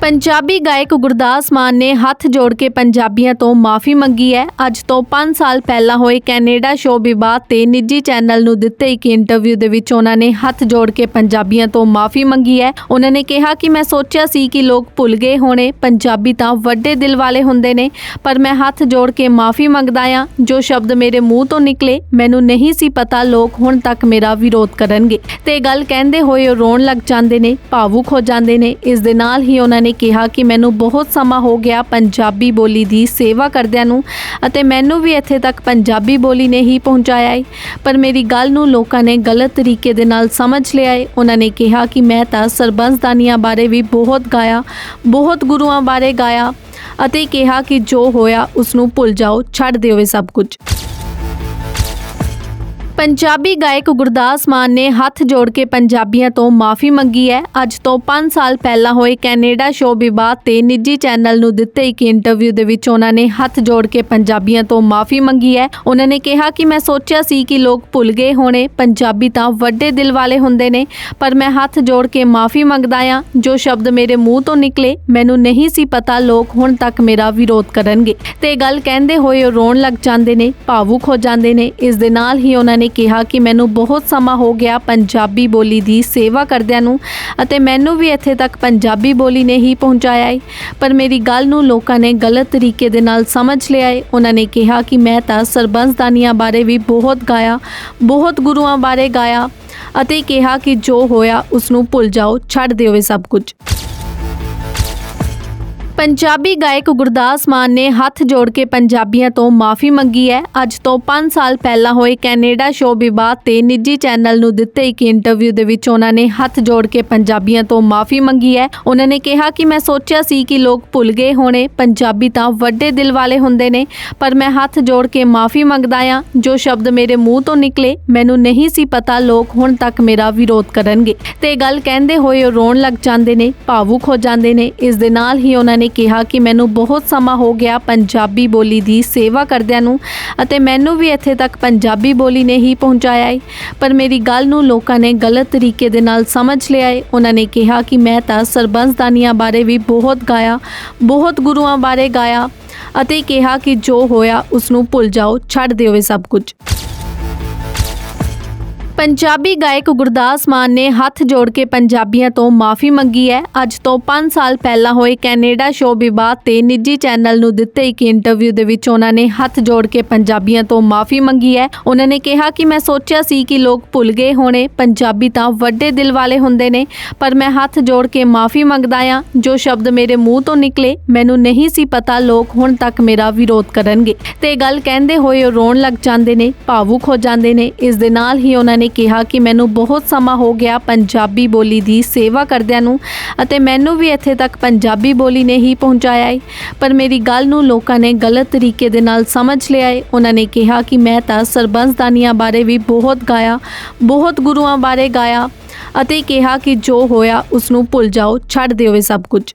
ਪੰਜਾਬੀ ਗਾਇਕ ਗੁਰਦਾਸ ਮਾਨ ਨੇ ਹੱਥ ਜੋੜ ਕੇ ਪੰਜਾਬੀਆਂ ਤੋਂ ਮਾਫੀ ਮੰਗੀ ਹੈ। ਅੱਜ ਤੋਂ 5 ਸਾਲ ਪਹਿਲਾਂ ਹੋਏ ਕੈਨੇਡਾ ਸ਼ੋਅ ਵਿਵਾਦ ਤੇ ਨਿੱਜੀ ਚੈਨਲ ਨੂੰ ਦਿੱਤੇ ਇੱਕ ਇੰਟਰਵਿਊ ਦੇ ਵਿੱਚ ਉਹਨਾਂ ਨੇ ਹੱਥ ਜੋੜ ਕੇ ਪੰਜਾਬੀਆਂ ਤੋਂ ਮਾਫੀ ਮੰਗੀ ਹੈ। ਉਹਨਾਂ ਨੇ ਕਿਹਾ ਕਿ ਮੈਂ ਸੋਚਿਆ ਸੀ ਕਿ ਲੋਕ ਭੁੱਲ ਗਏ ਹੋਣੇ, ਪੰਜਾਬੀ ਤਾਂ ਵੱਡੇ ਦਿਲ ਵਾਲੇ ਹੁੰਦੇ ਨੇ, ਪਰ ਮੈਂ ਹੱਥ ਜੋੜ ਕੇ ਮਾਫੀ ਮੰਗਦਾ ਆ ਜੋ ਸ਼ਬਦ ਮੇਰੇ ਮੂੰਹ ਤੋਂ ਨਿਕਲੇ, ਮੈਨੂੰ ਨਹੀਂ ਸੀ ਪਤਾ ਲੋਕ ਹੁਣ ਤੱਕ ਮੇਰਾ ਵਿਰੋਧ ਕਰਨਗੇ। ਤੇ ਗੱਲ ਕਹਿੰਦੇ ਹੋਏ ਉਹ ਰੋਣ ਲੱਗ ਜਾਂਦੇ ਨੇ, ਭਾਵੁਕ ਹੋ ਜਾਂਦੇ ਨੇ। ਇਸ ਦੇ ਨਾਲ ਹੀ ਉਹਨਾਂ ਨੇ ਕਿਹਾ ਕਿ ਮੈਨੂੰ ਬਹੁਤ ਸਮਾਂ ਹੋ ਗਿਆ ਪੰਜਾਬੀ ਬੋਲੀ ਦੀ ਸੇਵਾ ਕਰਦਿਆਂ ਨੂੰ ਅਤੇ ਮੈਨੂੰ ਵੀ ਇੱਥੇ ਤੱਕ ਪੰਜਾਬੀ ਬੋਲੀ ਨੇ ਹੀ ਪਹੁੰਚਾਇਆ ਹੈ ਪਰ ਮੇਰੀ ਗੱਲ ਨੂੰ ਲੋਕਾਂ ਨੇ ਗਲਤ ਤਰੀਕੇ ਦੇ ਨਾਲ ਸਮਝ ਲਿਆ ਹੈ ਉਹਨਾਂ ਨੇ ਕਿਹਾ ਕਿ ਮੈਂ ਤਾਂ ਸਰਬੰਸਦਾਨੀਆਂ ਬਾਰੇ ਵੀ ਬਹੁਤ ਗਾਇਆ, ਬਹੁਤ ਗੁਰੂਆਂ ਬਾਰੇ ਗਾਇਆ ਅਤੇ ਕਿਹਾ ਕਿ ਜੋ ਹੋਇਆ ਉਸ ਨੂੰ ਭੁੱਲ ਜਾਓ, ਛੱਡ ਦਿਓ ਇਹ ਸਭ ਕੁਝ। ਪੰਜਾਬੀ ਗਾਇਕ ਗੁਰਦਾਸ ਮਾਨ ਨੇ ਹੱਥ ਜੋੜ ਕੇ ਪੰਜਾਬੀਆਂ ਤੋਂ ਮਾਫੀ ਮੰਗੀ ਹੈ। ਅੱਜ ਤੋਂ 5 ਸਾਲ ਪਹਿਲਾਂ ਹੋਏ ਕੈਨੇਡਾ ਸ਼ੋਅ ਵਿਵਾਦ ਤੇ ਨਿੱਜੀ ਚੈਨਲ ਨੂੰ ਦਿੱਤੇ ਇੱਕ ਇੰਟਰਵਿਊ ਦੇ ਵਿੱਚ ਉਹਨਾਂ ਨੇ ਹੱਥ ਜੋੜ ਕੇ ਪੰਜਾਬੀਆਂ ਤੋਂ ਮਾਫੀ ਮੰਗੀ ਹੈ। ਉਹਨਾਂ ਨੇ ਕਿਹਾ ਕਿ ਮੈਂ ਸੋਚਿਆ ਸੀ ਕਿ ਲੋਕ ਭੁੱਲ ਗਏ ਹੋਣੇ, ਪੰਜਾਬੀ ਤਾਂ ਵੱਡੇ ਦਿਲ ਵਾਲੇ ਹੁੰਦੇ ਨੇ, ਪਰ ਮੈਂ ਹੱਥ ਜੋੜ ਕੇ ਮਾਫੀ ਮੰਗਦਾ ਆ ਜੋ ਸ਼ਬਦ ਮੇਰੇ ਮੂੰਹ ਤੋਂ ਨਿਕਲੇ, ਮੈਨੂੰ ਨਹੀਂ ਸੀ ਪਤਾ ਲੋਕ ਹੁਣ ਤੱਕ ਮੇਰਾ ਵਿਰੋਧ ਕਰਨਗੇ। ਤੇ ਗੱਲ ਕਹਿੰਦੇ ਹੋਏ ਉਹ ਰੋਣ ਲੱਗ ਜਾਂਦੇ ਨੇ, ਭਾਵੁਕ ਹੋ ਜਾਂਦੇ ਨੇ। ਇਸ ਦੇ ਨਾਲ ਹੀ ਉਹਨਾਂ ਨੇ ਕਿਹਾ ਕਿ ਮੈਨੂੰ ਬਹੁਤ ਸਮਾਂ ਹੋ ਗਿਆ ਪੰਜਾਬੀ ਬੋਲੀ ਦੀ ਸੇਵਾ ਕਰਦਿਆਂ ਨੂੰ ਅਤੇ ਮੈਨੂੰ ਵੀ ਇੱਥੇ ਤੱਕ ਪੰਜਾਬੀ ਬੋਲੀ ਨੇ ਹੀ ਪਹੁੰਚਾਇਆ ਹੈ ਪਰ ਮੇਰੀ ਗੱਲ ਨੂੰ ਲੋਕਾਂ ਨੇ ਗਲਤ ਤਰੀਕੇ ਦੇ ਨਾਲ ਸਮਝ ਲਿਆ ਹੈ ਉਹਨਾਂ ਨੇ ਕਿਹਾ ਕਿ ਮੈਂ ਤਾਂ ਸਰਬੰਸਦਾਨੀਆਂ ਬਾਰੇ ਵੀ ਬਹੁਤ ਗਾਇਆ, ਬਹੁਤ ਗੁਰੂਆਂ ਬਾਰੇ ਗਾਇਆ ਅਤੇ ਕਿਹਾ ਕਿ ਜੋ ਹੋਇਆ ਉਸ ਨੂੰ ਭੁੱਲ ਜਾਓ, ਛੱਡ ਦਿਓ ਇਹ ਸਭ ਕੁਝ। ਪੰਜਾਬੀ ਗਾਇਕ ਗੁਰਦਾਸ ਮਾਨ ਨੇ ਹੱਥ ਜੋੜ ਕੇ ਪੰਜਾਬੀਆਂ ਤੋਂ ਮਾਫੀ ਮੰਗੀ ਹੈ। ਅੱਜ ਤੋਂ 5 ਸਾਲ ਪਹਿਲਾਂ ਹੋਏ ਕੈਨੇਡਾ ਸ਼ੋਅ ਵਿਵਾਦ ਤੇ ਨਿੱਜੀ ਚੈਨਲ ਨੂੰ ਦਿੱਤੇ ਇੱਕ ਇੰਟਰਵਿਊ ਦੇ ਵਿੱਚ ਉਹਨਾਂ ਨੇ ਹੱਥ ਜੋੜ ਕੇ ਪੰਜਾਬੀਆਂ ਤੋਂ ਮਾਫੀ ਮੰਗੀ ਹੈ। ਉਹਨਾਂ ਨੇ ਕਿਹਾ ਕਿ ਮੈਂ ਸੋਚਿਆ ਸੀ ਕਿ ਲੋਕ ਭੁੱਲ ਗਏ ਹੋਣੇ, ਪੰਜਾਬੀ ਤਾਂ ਵੱਡੇ ਦਿਲ ਵਾਲੇ ਹੁੰਦੇ ਨੇ, ਪਰ ਮੈਂ ਹੱਥ ਜੋੜ ਕੇ ਮਾਫੀ ਮੰਗਦਾ ਆ ਜੋ ਸ਼ਬਦ ਮੇਰੇ ਮੂੰਹ ਤੋਂ ਨਿਕਲੇ, ਮੈਨੂੰ ਨਹੀਂ ਸੀ ਪਤਾ ਲੋਕ ਹੁਣ ਤੱਕ ਮੇਰਾ ਵਿਰੋਧ ਕਰਨਗੇ। ਤੇ ਗੱਲ ਕਹਿੰਦੇ ਹੋਏ ਉਹ ਰੋਣ ਲੱਗ ਜਾਂਦੇ ਨੇ, ਭਾਵੁਕ ਹੋ ਜਾਂਦੇ ਨੇ। ਇਸ ਦੇ ਨਾਲ ਹੀ ਉਹਨਾਂ ਨੇ ਕਿਹਾ ਕਿ ਮੈਨੂੰ ਬਹੁਤ ਸਮਾਂ ਹੋ ਗਿਆ ਪੰਜਾਬੀ ਬੋਲੀ ਦੀ ਸੇਵਾ ਕਰਦਿਆਂ ਨੂੰ ਅਤੇ ਮੈਨੂੰ ਵੀ ਇੱਥੇ ਤੱਕ ਪੰਜਾਬੀ ਬੋਲੀ ਨੇ ਹੀ ਪਹੁੰਚਾਇਆ ਹੈ ਪਰ ਮੇਰੀ ਗੱਲ ਨੂੰ ਲੋਕਾਂ ਨੇ ਗਲਤ ਤਰੀਕੇ ਦੇ ਨਾਲ ਸਮਝ ਲਿਆ ਹੈ ਉਹਨਾਂ ਨੇ ਕਿਹਾ ਕਿ ਮੈਂ ਤਾਂ ਸਰਬੰਸਦਾਨੀਆਂ ਬਾਰੇ ਵੀ ਬਹੁਤ ਗਾਇਆ, ਬਹੁਤ ਗੁਰੂਆਂ ਬਾਰੇ ਗਾਇਆ ਅਤੇ ਕਿਹਾ ਕਿ ਜੋ ਹੋਇਆ ਉਸ ਨੂੰ ਭੁੱਲ ਜਾਓ, ਛੱਡ ਦਿਓ ਇਹ ਸਭ ਕੁਝ। ਪੰਜਾਬੀ ਗਾਇਕ ਗੁਰਦਾਸ ਮਾਨ ਨੇ ਹੱਥ ਜੋੜ ਕੇ ਪੰਜਾਬੀਆਂ ਤੋਂ ਮਾਫੀ ਮੰਗੀ ਹੈ। ਅੱਜ ਤੋਂ 5 ਸਾਲ ਪਹਿਲਾਂ ਹੋਏ ਕੈਨੇਡਾ ਸ਼ੋਅ ਵਿਵਾਦ ਤੇ ਨਿੱਜੀ ਚੈਨਲ ਨੂੰ ਦਿੱਤੇ ਇੱਕ ਇੰਟਰਵਿਊ ਦੇ ਵਿੱਚ ਉਹਨਾਂ ਨੇ ਹੱਥ ਜੋੜ ਕੇ ਪੰਜਾਬੀਆਂ ਤੋਂ ਮਾਫੀ ਮੰਗੀ ਹੈ। ਉਹਨਾਂ ਨੇ ਕਿਹਾ ਕਿ ਮੈਂ ਸੋਚਿਆ ਸੀ ਕਿ ਲੋਕ ਭੁੱਲ ਗਏ ਹੋਣੇ, ਪੰਜਾਬੀ ਤਾਂ ਵੱਡੇ ਦਿਲ ਵਾਲੇ ਹੁੰਦੇ ਨੇ, ਪਰ ਮੈਂ ਹੱਥ ਜੋੜ ਕੇ ਮਾਫੀ ਮੰਗਦਾ ਆ ਜੋ ਸ਼ਬਦ ਮੇਰੇ ਮੂੰਹ ਤੋਂ ਨਿਕਲੇ, ਮੈਨੂੰ ਨਹੀਂ ਸੀ ਪਤਾ ਲੋਕ ਹੁਣ ਤੱਕ ਮੇਰਾ ਵਿਰੋਧ ਕਰਨਗੇ। ਤੇ ਗੱਲ ਕਹਿੰਦੇ ਹੋਏ ਉਹ ਰੋਣ ਲੱਗ ਜਾਂਦੇ ਨੇ, ਭਾਵੁਕ ਹੋ ਜਾਂਦੇ ਨੇ। ਇਸ ਦੇ ਨਾਲ ਹੀ ਉਹਨਾਂ ਨੇ ਕਿਹਾ ਕਿ ਮੈਨੂੰ ਬਹੁਤ ਸਮਾਂ ਹੋ ਗਿਆ ਪੰਜਾਬੀ ਬੋਲੀ ਦੀ ਸੇਵਾ ਕਰਦਿਆਂ ਨੂੰ ਅਤੇ ਮੈਨੂੰ ਵੀ ਇੱਥੇ ਤੱਕ ਪੰਜਾਬੀ ਬੋਲੀ ਨੇ ਹੀ ਪਹੁੰਚਾਇਆ ਹੈ ਪਰ ਮੇਰੀ ਗੱਲ ਨੂੰ ਲੋਕਾਂ ਨੇ ਗਲਤ ਤਰੀਕੇ ਦੇ ਨਾਲ ਸਮਝ ਲਿਆ ਹੈ ਉਹਨਾਂ ਨੇ ਕਿਹਾ ਕਿ ਮੈਂ ਤਾਂ ਸਰਬੰਸਦਾਨੀਆਂ ਬਾਰੇ ਵੀ ਬਹੁਤ ਗਾਇਆ, ਬਹੁਤ ਗੁਰੂਆਂ ਬਾਰੇ ਗਾਇਆ ਅਤੇ ਕਿਹਾ ਕਿ ਜੋ ਹੋਇਆ ਉਸ ਨੂੰ ਭੁੱਲ ਜਾਓ, ਛੱਡ ਦਿਓ ਇਹ ਸਭ ਕੁਝ।